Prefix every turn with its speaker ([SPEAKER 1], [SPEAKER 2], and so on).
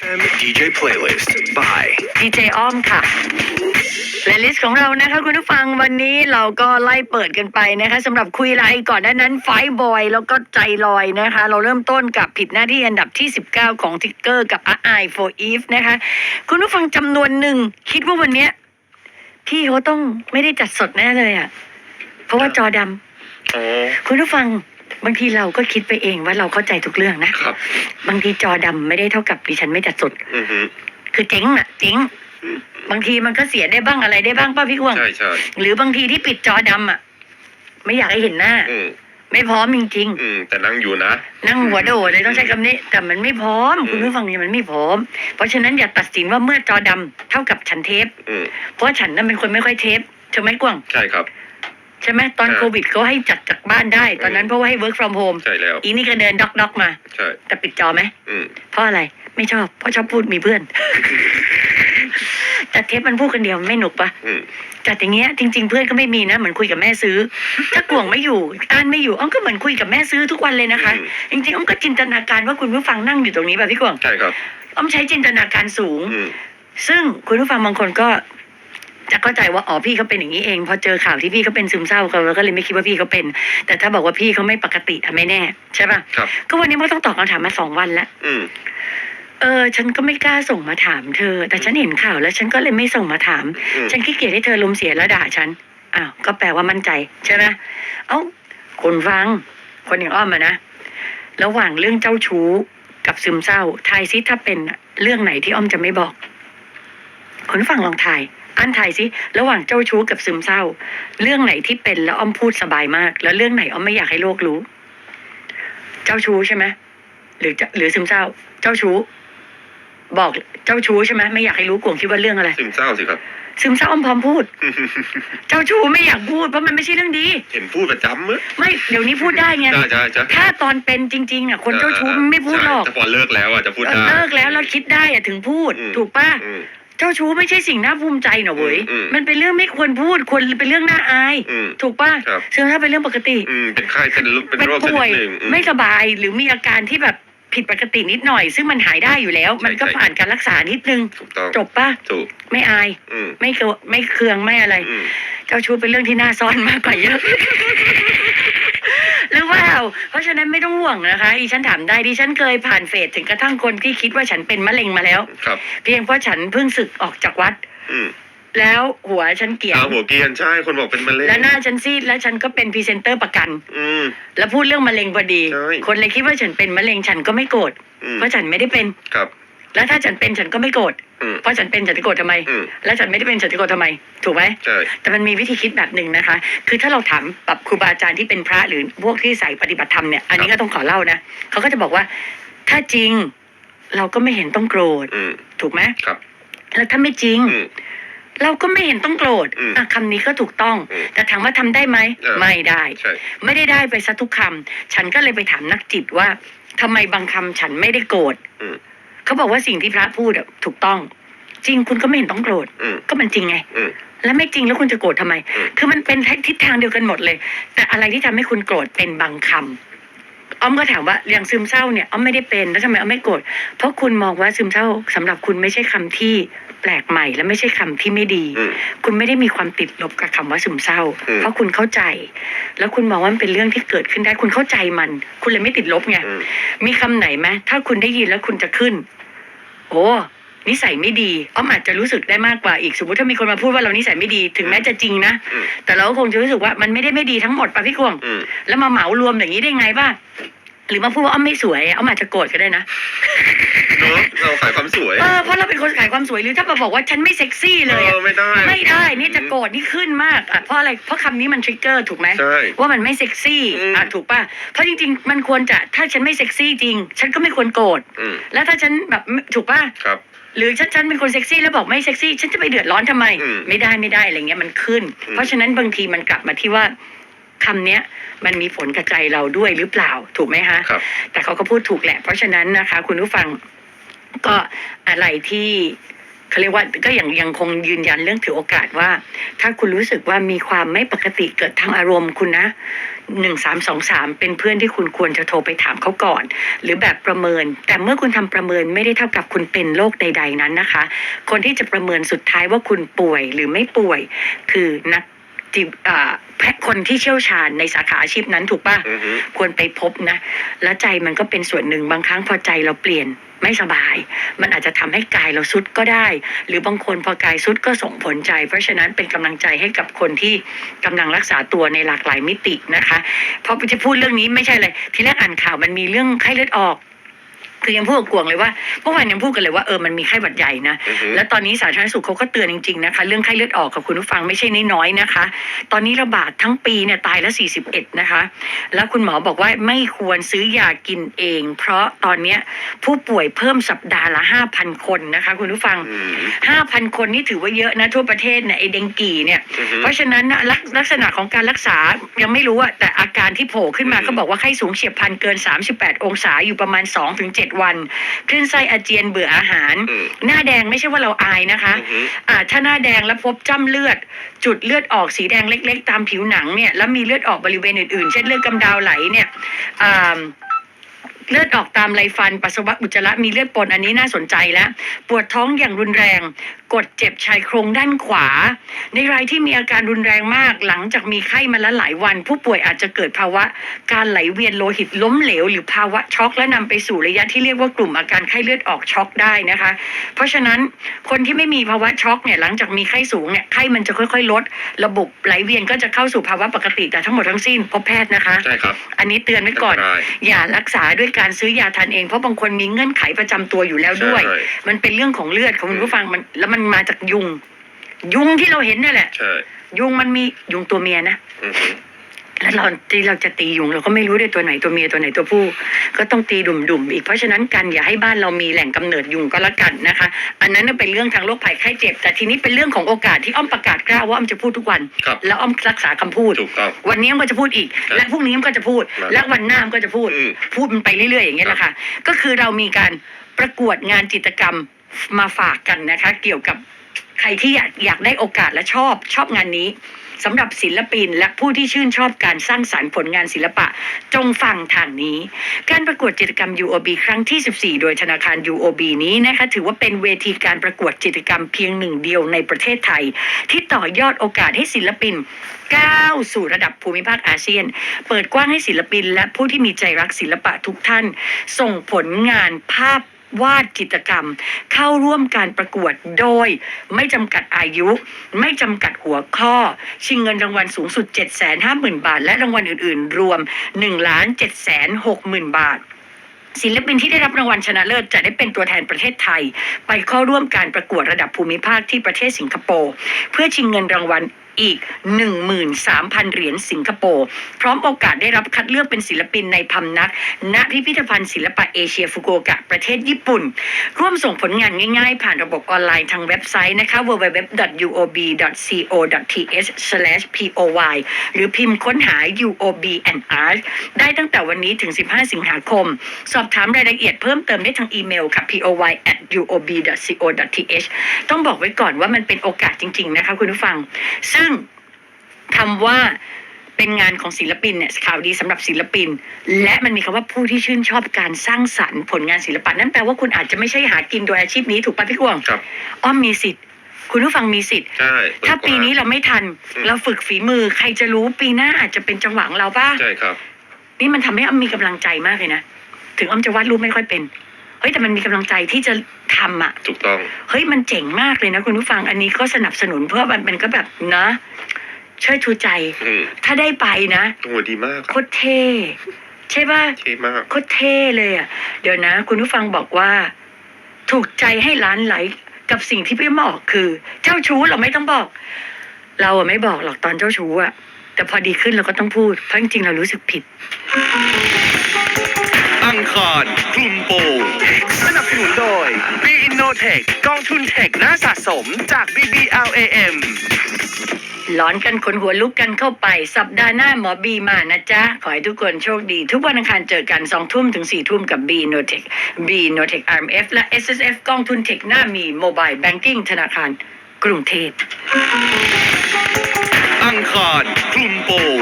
[SPEAKER 1] FM DJ playlist by
[SPEAKER 2] ดีเจอ้อมค่ะและลิสต์ของเรานะคะคุณผู้ฟังวันนี้เราก็ไล่เปิดกันไปนะคะสำหรับคุยไรก่อนหน้านั้นไฟบอยแล้วก็ใจลอยนะคะ เราเริ่มต้นกับผิดหน้าที่อันดับที่ 19 ของทิกเกอร์กับ I for Eve นะคะ คุณผู้ฟังจำนวนหนึ่ง คิดว่าวันเนี้ยพี่เขาต้องไม่ได้จัดสดแน่เลยอะ่ะ เพราะว่าจอดำ
[SPEAKER 3] อ๋อ
[SPEAKER 2] คุณผู้ฟัง บางทีเราก็คิดไปเองว่าเราเข้าใจทุกเรื่องนะ
[SPEAKER 3] ครับ
[SPEAKER 2] บางทีจอดำไม่ได้เท่ากับดิฉันไม่จัดสด
[SPEAKER 3] อือฮึ
[SPEAKER 2] คือเจ๊งอะเจ๊งบางทีมันก็เสียได้บ้างอะไรได้บ้างป้าพี่กวาง
[SPEAKER 3] ใช่ใช่
[SPEAKER 2] หรือบางทีที่ปิดจอดำอะไม่อยากให้เห็นหน้า
[SPEAKER 3] อืม
[SPEAKER 2] ไม่พร้อมจริง
[SPEAKER 3] อืมแต่นั่งอยู่นะ
[SPEAKER 2] ๆ นั่งหัวโดดเลยต้องใช้คำนี้ แต่มันไม่พร้อม
[SPEAKER 3] อืม
[SPEAKER 2] คุณผู้ฟังนี่มันไม่พร้อม เพราะฉะนั้นอย่าตัดสินว่าเมื่อจอดำเท่ากับฉันเทป
[SPEAKER 3] อืม
[SPEAKER 2] เพราะว่าฉันนั้นเป็นคนไม่ค่อยเทปใช่ไหมกวาง
[SPEAKER 3] ใช่ครับ
[SPEAKER 2] ใช่ไหมตอน
[SPEAKER 3] ใช่
[SPEAKER 2] โควิดเขาให้จัดจากบ้านได้ ตอนนั้นเพราะว่าให้ work from home
[SPEAKER 3] ใช่แล้ว
[SPEAKER 2] อีนี่ก็เดินด็อกด็อกๆมา
[SPEAKER 3] ใช่
[SPEAKER 2] แต่ปิดจอไหม
[SPEAKER 3] อืม
[SPEAKER 2] เพราะอะไรไม่ชอบ เพราะชอบพูดมีเพื่อน แต่เทปมันพูดกันเดียวไม่หนุกปะ
[SPEAKER 3] อืม
[SPEAKER 2] จัดอย่างเงี้ยจริง ๆ เพื่อนก็ไม่มีนะเหมือนคุยกับแม่ซื้อ ถ้ากวงไม่อยู่อ่านไม่อยู่อ้อมก็เหมือนคุยกับแม่ซื้อทุกวันเลยนะคะ จริงๆอ้อมก็จินตนาการว่าคุณผู้ฟังนั่งอยู่ตรงนี้แบบพี่กวง
[SPEAKER 3] ใช่ครับ
[SPEAKER 2] อ้อมใช้จินตนาการสูง
[SPEAKER 3] อืม
[SPEAKER 2] ซึ่งคุณผู้ฟังบางคนก็ จะเข้าใจว่าอ๋อพี่เขาเป็นอย่างนี้เองพอเจอข่าวที่พี่เขาเป็นซึมเศร้าเราก็เลยไม่คิดว่าพี่เขาเป็น แต่ถ้าบอกว่าพี่เขาไม่ปกติอะไม่แน่ใช่ปะ
[SPEAKER 3] ครับ
[SPEAKER 2] ก็วันนี้มันต้องตอบคำถามมาสองวันแล้ว
[SPEAKER 3] อืม
[SPEAKER 2] เออฉันก็ไม่กล้าส่งมาถามเธอ แต่ฉันเห็นข่าวแล้วฉันก็เลยไม่ส่งมาถาม
[SPEAKER 3] อืม
[SPEAKER 2] ฉันขี้เกียจให้เธอลมณ์เสียแล้วด่าฉันอ้าวก็แปลว่ามั่นใจใช่ไหมเอ้าคนฟัง คนอย่างอ้อมอะนะระหว่างเรื่องเจ้าชู้กับซึมเศร้าทายซิถ้าเป็นอะเรื่องไหนที่อ้อมจะไม่บอกคนฟังลองทาย อันทายซิระหว่างเจ้าชู้กับซึมเศร้า เรื่องไหนที่เป็นแล้วอ้อมพูดสบายมาก แล้วเรื่องไหนอ้อมไม่อยากให้โลกรู้ เจ้าชู้ใช่ไหมหรือจะหรือซึมเศร้า เจ้าชู้ บอกเจ้าชู้ใช่ไหมไม่อยากให้รู้กวงคิดว่าเรื่องอะไร
[SPEAKER 3] ซึมเศร้าสิครับ
[SPEAKER 2] ซึมเศร้าอ้อมพร้อมพูด เจ้าชู้ไม่อยากพูดเพราะมันไม่ใช่เรื่องดี
[SPEAKER 3] เห็นพูดประจำมั้ย
[SPEAKER 2] ไม่เดี๋ยวนี้พูดได้ไง
[SPEAKER 3] ใช่ใช่ใช่
[SPEAKER 2] ถ้าตอนเป็นจริง ๆอะคนเจ้าชู้มันไม่พูดหรอก
[SPEAKER 3] ใช่แต่พอเลิกแล้วอะจะพูดได้
[SPEAKER 2] เลิกแล้วเราคิดได้อะถึงพูด
[SPEAKER 3] อืม
[SPEAKER 2] ถูกป่ะ
[SPEAKER 3] อืม
[SPEAKER 2] เจ้าชู้ไม่ใช่สิ่งน่าภูมิใจหรอเว้ย
[SPEAKER 3] อืมอืม
[SPEAKER 2] มันเป็นเรื่องไม่ควรพูดควรเป็นเรื่องน่าอาย
[SPEAKER 3] อืม
[SPEAKER 2] ถูกป่ะ
[SPEAKER 3] ครับ
[SPEAKER 2] ซึ่งถ้าเป็นเรื่องปกติ
[SPEAKER 3] อืมเป็นไข้เป็นเป็น
[SPEAKER 2] เป็น
[SPEAKER 3] โรคชนิ
[SPEAKER 2] ป่ว
[SPEAKER 3] ด
[SPEAKER 2] ย
[SPEAKER 3] หนึ่งอืม
[SPEAKER 2] ไม่สบายหรือมีอาการที่แบบผิดปกตินิดหน่อย ซึ่งมันหายได้อยู่แล้วมันก็
[SPEAKER 3] ใช่
[SPEAKER 2] ผ่านการรักษานิดนึง
[SPEAKER 3] ถูกต้อง
[SPEAKER 2] จบป่ะ
[SPEAKER 3] ถูก
[SPEAKER 2] ไม่อาย
[SPEAKER 3] อืม
[SPEAKER 2] ไม่เกลัวไม่เคืองไม่อะไร
[SPEAKER 3] อืม
[SPEAKER 2] เจ้าชู้เป็นเรื่องที่น่าซ่อนมากกว่าเยอะหรือว่า เพราะฉะนั้นไม่ต้องห่วงนะคะอีฉันถามได้ดิฉันเคยผ่านเฟสถึงกระทั่งคนที่คิดว่าฉันเป็นมะเร็งมาแล้ว
[SPEAKER 3] ครับ
[SPEAKER 2] เพียงเพราะฉันเพิ่งศึกออกจากวัด
[SPEAKER 3] อืม
[SPEAKER 2] แล้วหัวฉันเกีย
[SPEAKER 3] ตาหัวเกรียนใช่คนบอกเป็นมะเร็ง
[SPEAKER 2] และหน้าฉันซีดแล้วฉันก็เป็นพรีเซนเตอร์ประกัน
[SPEAKER 3] อืม
[SPEAKER 2] แล้วพูดเรื่องมะเร็งพอดี
[SPEAKER 3] ใช่
[SPEAKER 2] คนเลยคิดว่าฉันเป็นมะเร็งฉันก็ไม่โกรธ
[SPEAKER 3] อืม
[SPEAKER 2] เพราะฉันไม่ได้เป็น
[SPEAKER 3] ครับ
[SPEAKER 2] แล้วถ้าฉันเป็นฉันก็ไม่โกรธ
[SPEAKER 3] อืม
[SPEAKER 2] เพราะฉันเป็นฉันจะโกรธทำไม
[SPEAKER 3] อืม
[SPEAKER 2] แล้วฉันไม่ได้เป็นฉันจะโกรธทำไม ถูกไหม
[SPEAKER 3] ใช่
[SPEAKER 2] แต่มันมีวิธีคิดแบบหนึ่งนะคะ คือถ้าเราถามแบบครูบาอาจารย์ที่เป็นพระหรือพวกที่ใส่ปฏิบัติธรรมเนี่ย อันนี้ก็ต้องขอเล่านะ เขาก็จะบอกว่า ถ้าจริงเราก็ไม่เห็นต้องโกรธ
[SPEAKER 3] อืม
[SPEAKER 2] ถูกไหม
[SPEAKER 3] ครับ
[SPEAKER 2] แล้วถ้าไม่จริง
[SPEAKER 3] อืม
[SPEAKER 2] เราก็ไม่เห็นต้องโกรธ
[SPEAKER 3] อืม
[SPEAKER 2] อะคำนี้ก็ถูกต้อง
[SPEAKER 3] อืม
[SPEAKER 2] แต่ถามว่าทำได้ไหม
[SPEAKER 3] เออ
[SPEAKER 2] ไม่ได้
[SPEAKER 3] ใช่
[SPEAKER 2] ไม่ได้ได้ไปซะทุกคำ ฉันก็เลยไปถามนักจิตว่าทำไมบางคำฉันไม่ได้โกรธ
[SPEAKER 3] อืม
[SPEAKER 2] เขาบอกว่าสิ่งที่พระพูดอะถูกต้อง จริงคุณก็ไม่เห็นต้องโกรธ
[SPEAKER 3] อืม
[SPEAKER 2] ก็มันจริงไง
[SPEAKER 3] อืม
[SPEAKER 2] แล้วไม่จริงแล้วคุณจะโกรธทำไม
[SPEAKER 3] อืม
[SPEAKER 2] คือมันเป็นทิศทางเดียวกันหมดเลย แต่อะไรที่ทำให้คุณโกรธเป็นบางคำอ้อมก็ถามว่าอย่างซึมเศร้าเนี่ยอ้อมไม่ได้เป็นแล้วทำไมอ้อมไม่โกรธ เพราะคุณมองว่าซึมเศร้าสำหรับคุณไม่ใช่คำที่แปลกใหม่ และไม่ใช่คำที่ไม่ดี
[SPEAKER 3] อืม
[SPEAKER 2] คุณไม่ได้มีความติดลบกับคำว่าซึมเศร้า
[SPEAKER 3] อืม
[SPEAKER 2] เพราะคุณเข้าใจ แล้วคุณมองว่ามันเป็นเรื่องที่เกิดขึ้นได้ คุณเข้าใจมัน คุณเลยไม่ติดลบไง
[SPEAKER 3] อืม
[SPEAKER 2] มีคำไหนไหมถ้าคุณได้ยินแล้วคุณจะขึ้น โอ้นิสัยไม่ดีอ้อมอาจจะรู้สึกได้มากกว่าอีกสมมติถ้ามีคนมาพูดว่าเรานิสัยไม่ดีถึงแม้จะจริงนะ
[SPEAKER 3] อืม
[SPEAKER 2] แต่เราก็คงจะรู้สึกว่ามันไม่ได้ไม่ดีทั้งหมดป่ะพี่กวง
[SPEAKER 3] อืม
[SPEAKER 2] แล้วมาเหมารวมอย่างนี้ได้ไงป่ะ หรือมาพูดว่าอ้อมไม่สวยอ้อมอาจจะโกรธก็ได้นะ
[SPEAKER 3] เนาะเราขายความสวย
[SPEAKER 2] เออเพราะเราเป็นคนขายความสวยหรือถ้ามาบอกว่าฉันไม่เซ็กซี่เลยอะ
[SPEAKER 3] ออไม่ได้
[SPEAKER 2] ไม่ได้นี่จะโกรธนี่ขึ้นมากอะเพราะอะไรเพราะคำนี้มันทริกเกอร์ถูกไหม
[SPEAKER 3] ใช่
[SPEAKER 2] ว่ามันไม่เซ็กซี่
[SPEAKER 3] อืม
[SPEAKER 2] อะถูกป่ะเพราะจริงๆ มันควรจะถ้าฉันไม่เซ็กซี่จริง ฉันก็ไม่ควรโกรธ
[SPEAKER 3] อืม
[SPEAKER 2] แล้วถ้าฉันแบบไม่ถูกป่ะ
[SPEAKER 3] ครับ
[SPEAKER 2] หรือฉันฉันเป็นคนเซ็กซี่แล้วบอกไม่เซ็กซี่ ฉันจะไปเดือดร้อนทำไม
[SPEAKER 3] อืม
[SPEAKER 2] ไม่ได้ไม่ได้อะไรเงี้ยมันขึ้น
[SPEAKER 3] อืม
[SPEAKER 2] เพราะฉะนั้นบางทีมันกลับมาที่ว่า คำเนี้ยมันมีผลกับใจเราด้วยหรือเปล่าถูกไหมคะ
[SPEAKER 3] ครับ
[SPEAKER 2] แต่เขาก็พูดถูกแหละ เพราะฉะนั้นนะคะ คุณผู้ฟังก็อะไรที่เขาเรียกว่าก็ยังยังคงยืนยันเรื่องถือโอกาสว่า ถ้าคุณรู้สึกว่ามีความไม่ปกติเกิดทางอารมณ์คุณนะหนึ่งสามสองสามเป็นเพื่อนที่คุณควรจะโทรไปถามเขาก่อน หรือแบบประเมิน แต่เมื่อคุณทำประเมินไม่ได้เท่ากับคุณเป็นโรคใด ๆนั้นนะคะ คนที่จะประเมินสุดท้ายว่าคุณป่วยหรือไม่ป่วย คือนัก จิอ่าแพทย์คนที่เชี่ยวชาญในสาขาอาชีพนั้นถูกปะ
[SPEAKER 3] อือฮึ
[SPEAKER 2] ควรไปพบนะ แล้วใจมันก็เป็นส่วนหนึ่งบางครั้งพอใจเราเปลี่ยนไม่สบาย มันอาจจะทำให้กายเราสุดก็ได้ หรือบางคนพอกายสุดก็ส่งผลใจ เพราะฉะนั้นเป็นกำลังใจให้กับคนที่กำลังรักษาตัวในหลากหลายมิตินะคะ เพราะจะพูดเรื่องนี้ไม่ใช่เลยทีแรกอ่านข่าวมันมีเรื่องไข้เลือดออก คือยังพูดกับกวงเลยว่าเมื่อวานยังพูดกันเลยว่าเออมันมีไข้หวัดใหญ่นะ
[SPEAKER 3] อือฮึ
[SPEAKER 2] แล้วตอนนี้สาธารณสุขเขาก็เตือนจริงๆนะคะ เรื่องไข้เลือดออกกับคุณผู้ฟังไม่ใช่น้อยๆนะคะ ตอนนี้ระบาดทั้งปีเนี่ยตายละ 41 นะคะ แล้วคุณหมอบอกว่าไม่ควรซื้อยากินเอง เพราะตอนเนี้ยผู้ป่วยเพิ่มสัปดาห์ละ 5,000 คนนะคะ คุณผู้ฟัง
[SPEAKER 3] อืม
[SPEAKER 2] 5,000 คนนี่ถือว่าเยอะนะทั่วประเทศเนี่ยไอเดงกีเนี่ย
[SPEAKER 3] อือฮึ
[SPEAKER 2] เพราะฉะนั้นนะลักลักษณะของการรักษายังไม่รู้อะแต่อาการที่โผล่ขึ้นมา
[SPEAKER 3] อืม
[SPEAKER 2] ก็บอกว่าไข้สูงเฉียบพลันเกิน 38 องศาอยู่ประมาณ 2-7วันคลื่นไส้อาเจียนเบื่ออาหาร
[SPEAKER 3] อืม
[SPEAKER 2] หน้าแดงไม่ใช่ว่าเราอายนะคะ
[SPEAKER 3] อือฮึ
[SPEAKER 2] อ่าถ้าหน้าแดงแล้วพบจ้ำเลือด จุดเลือดออกสีแดงเล็ก ๆ ตามผิวหนังเนี่ยแล้วมีเลือดออกบริเวณอื่นๆ เช่นเลือดกำเดาไหลเนี่ยอ่า เลือดออกตามไรฟัน ปัสสาวะอุจจาระมีเลือดปนอันนี้น่าสนใจแล้ว ปวดท้องอย่างรุนแรง กดเจ็บชายโครงด้านขวา ในรายที่มีอาการรุนแรงมาก หลังจากมีไข้มาแล้วหลายวัน ผู้ป่วยอาจจะเกิดภาวะ การไหลเวียนโลหิตล้มเหลว หรือภาวะช็อกและนำไปสู่ระยะที่เรียกว่ากลุ่มอาการไข้เลือดออกช็อกได้นะคะ เพราะฉะนั้นคนที่ไม่มีภาวะช็อกเนี่ยหลังจากมีไข้สูงเนี่ยไข้มันจะค่อย ๆ ลด ระบบไหลเวียนก็จะเข้าสู่ภาวะปกติแต่ทั้งหมดทั้งสิ้นพบแพทย์นะคะ
[SPEAKER 3] ใช่ครับ
[SPEAKER 2] อันนี้เตือนไว้ก่อน
[SPEAKER 3] อันตราย
[SPEAKER 2] อย่ารักษาด้วยการซื้อยาทานเองเพราะบางคนมีเงื่อนไขประจำตัวอยู่แล้วด้วย
[SPEAKER 3] ใช่
[SPEAKER 2] มันเป็นเรื่องของเลือดของคุณผู้ฟังมันแล้วมันมาจากยุง ยุงที่เราเห็นนั่นแหละ
[SPEAKER 3] ใช่
[SPEAKER 2] ยุงมันมียุงตัวเมียนะ
[SPEAKER 3] อือฮึ
[SPEAKER 2] แล้วเราที่เราจะตียุงเราก็ไม่รู้ด้วยตัวไหนตัวเมียตัวไหนตัวผู้ ก็ต้องตีดุ่มๆอีกเพราะฉะนั้นกันอย่าให้บ้านเรามีแหล่งกำเนิดยุงก็แล้วกันนะคะ อันนั้นน่ะเป็นเรื่องทางโรคภัยไข้เจ็บ แต่ทีนี้เป็นเรื่องของโอกาสที่อ้อมประกาศกล้าว่าอ้อมจะพูดทุกวัน
[SPEAKER 3] ครับ
[SPEAKER 2] แล้วอ้อมรักษาคำพูด
[SPEAKER 3] ถูกต้อง
[SPEAKER 2] วันนี้มันก็จะพูดอีก
[SPEAKER 3] ครับ
[SPEAKER 2] และพรุ่งนี้มันก็จะพูด
[SPEAKER 3] ครับ
[SPEAKER 2] และวันหน้ามันก็จะพูด
[SPEAKER 3] อืม
[SPEAKER 2] พูดมันไปเรื่อยๆอย่างเงี้ยแหละค่ะก็คือเรามีการประกวดงานจิตรกรรมมาฝากกันนะคะ เกี่ยวกับ ใครที่อยากอยากได้โอกาสและชอบชอบงานนี้สำหรับศิลปินและผู้ที่ชื่นชอบการสร้างสรรค์ผลงานศิลปะ จงฟังทางนี้ การประกวดจิตรกรรม UOB ครั้งที่ 14 โดยธนาคาร UOB นี้นะคะถือว่าเป็นเวทีการประกวดจิตรกรรมเพียงหนึ่งเดียวในประเทศไทย ที่ต่อยอดโอกาสให้ศิลปินก้าวสู่ระดับภูมิภาคอาเซียน เปิดกว้างให้ศิลปิน และผู้ที่มีใจรักศิลปะทุกท่าน ส่งผลงานภาพ วาดจิตรกรรม เข้าร่วมการประกวดโดย ไม่จำกัดอายุ ไม่จำกัดหัวข้อ ชิงเงินรางวัลสูงสุด 750,000 บาท และรางวัลอื่น ๆ รวม 1 7 6 0 0 0 0 บาทศิลปินที่ได้รับรางวัลชนะเลิศจะได้เป็นตัวแทนประเทศไทย ไปเข้าร่วมการประกวดระดับภูมิภาคที่ประเทศสิงคโปร์เพื่อชิงเงินรางวัล อีก 13,000 เหรียญสิงคโปร์พร้อมโอกาสได้รับคัดเลือกเป็นศิลปินในพำนัก ณพิพิธภัณฑ์ศิลปะเอเชียฟุกุโอกะประเทศญี่ปุ่น ร่วมส่งผลงานง่ายๆ ผ่านระบบออนไลน์ทางเว็บไซต์นะคะ www.uob.co.th/poy หรือพิมพ์ค้นหา UOB and Art ได้ตั้งแต่วันนี้ถึง 15 สิงหาคม สอบถามรายละเอียดเพิ่มเติมได้ทางอีเมลค่ะ poy@uob.co.th ต้องบอกไว้ก่อนว่ามันเป็นโอกาสจริง ๆ นะคะคุณผู้ฟังซึ่งคำว่าเป็นงานของศิลปินเนี่ยข่าวดีสำหรับศิลปิน และมันมีคำว่าผู้ที่ชื่นชอบการสร้างสรรค์ผลงานศิลปะนั่นแปลว่าคุณอาจจะไม่ใช่หากินโดยอาชีพนี้ถูกปะพี่กวง
[SPEAKER 3] ครับ
[SPEAKER 2] อ้อมมีสิทธิ์ คุณผู้ฟังมีสิทธิ์
[SPEAKER 3] ใช่
[SPEAKER 2] ถ้าปีนี้เราไม่ทัน
[SPEAKER 3] อืม
[SPEAKER 2] เราฝึกฝีมือใครจะรู้ปีหน้าอาจจะเป็นจังหวะของเราป่ะ
[SPEAKER 3] ใช่ครับ
[SPEAKER 2] นี่มันทำให้อ้อมมีกำลังใจมากเลยนะถึงอ้อมจะวาดรูปไม่ค่อยเป็น เฮ้ยแต่มันมีกำลังใจที่จะทำอะ
[SPEAKER 3] ถูกต้อง
[SPEAKER 2] เฮ้ยมันเจ๋งมากเลยนะคุณผู้ฟังอันนี้ก็สนับสนุนเพื่อมันเป็นก็แบบนะเชิดชูใจ
[SPEAKER 3] อืม
[SPEAKER 2] ถ้าได้ไปนะ
[SPEAKER 3] โอ้โหดีมาก
[SPEAKER 2] โคตรเท่ใช่ป่ะ
[SPEAKER 3] เท่มาก
[SPEAKER 2] โคตรเท่เลยอะ เดี๋ยวนะ คุณผู้ฟังบอกว่า ถูกใจให้ล้านไลค์กับสิ่งที่พี่บอกคือ เจ้าชู้เราไม่ต้องบอก เราอะไม่บอกหรอกตอนเจ้าชู้อะแต่พอดีขึ้นเราก็ต้องพูดเพราะจริงๆเรารู้สึกผิด
[SPEAKER 1] อังคารคลุมโปงสนับสนุนโดย B Innotech กองทุนเทคหน้าสะสมจาก BBLAM
[SPEAKER 2] ร้อนกันขนหัวลุกกันเข้าไป สัปดาห์หน้าหมอบีมานะจ๊ะ ขอให้ทุกคนโชคดี ทุกวันอังคารเจอกันสองทุ่มถึงสี่ทุ่มกับ B n o t e c h B n o t e c h RMF และ SSF กองทุนเทคหน้ามีโมบายแบงกิ้งธนาคารกรุงเทพ
[SPEAKER 1] อังคารคลุมโปง